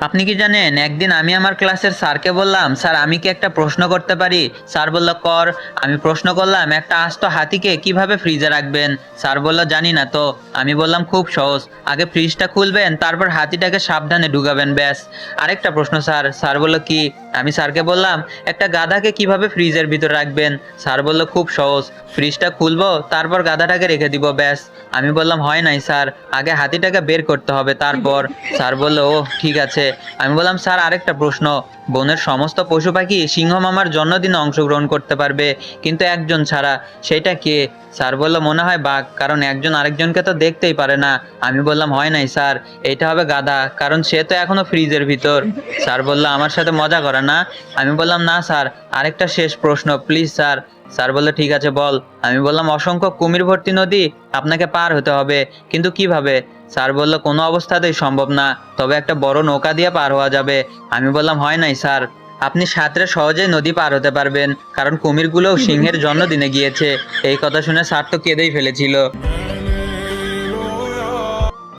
আপনি কি জানেন, একদিন আমি আমার ক্লাসের স্যারকে বললাম, স্যার, আমি কি একটা প্রশ্ন করতে পারি? স্যার বলল, কর। আমি প্রশ্ন করলাম, একটা আস্ত হাতিকে কীভাবে ফ্রিজে রাখবেন? স্যার বলল, জানি না তো। আমি বললাম, খুব সহজ। আগে ফ্রিজটা খুলবেন, তারপর হাতিটাকে সাবধানে ঢুকাবেন, ব্যাস। আরেকটা প্রশ্ন, স্যার। স্যার বলল, কি? আমি স্যারকে বললাম, একটা গাধাকে কীভাবে ফ্রিজের ভিতর রাখবেন? স্যার বলল, খুব সহজ। ফ্রিজটা খুলবো, তারপর গাধাটাকে রেখে দিব, ব্যাস। আমি বললাম, হয় নাই, স্যার। আগে হাতিটাকে বের করতে হবে, তারপর। স্যার বলল ও ঠিক আছে। আমি বললাম, স্যার, আরেকটা প্রশ্ন। বনের সমস্ত পশু পাখি সিংহ মামার জন্মদিনে অংশগ্রহণ করতে পারবে, কিন্তু একজন ছাড়া। সেটা কে? স্যার বলল, মনে হয় বাঘ, কারণ একজন আরেকজনকে তো দেখতেই পারে না। আমি বললাম, হয় নাই, স্যার। এটা হবে গাধা, কারণ সে তো এখনও ফ্রিজের ভিতর। স্যার বলল, আমার সাথে মজা করে না? আমি বললাম, না, স্যার। আরেকটা শেষ প্রশ্ন, প্লিজ, স্যার। স্যার বলল, ঠিক আছে, বল। আমি বললাম, অসংখ্য কুমির ভর্তি নদী আপনাকে পার হতে হবে, কিন্তু কীভাবে? স্যার বলল, কোনো অবস্থাতেই সম্ভব না, তবে একটা বড় নৌকা দিয়ে পার হওয়া যাবে। আমি বললাম, হয় নাই, স্যার। আপনি সাঁতরে সহজেই নদী পার হতে পারবেন, কারণ কুমিরগুলোও সিংহের জন্মদিনে গিয়েছে। এই কথা শুনে স্যার তো কেঁদেই ফেলেছিল।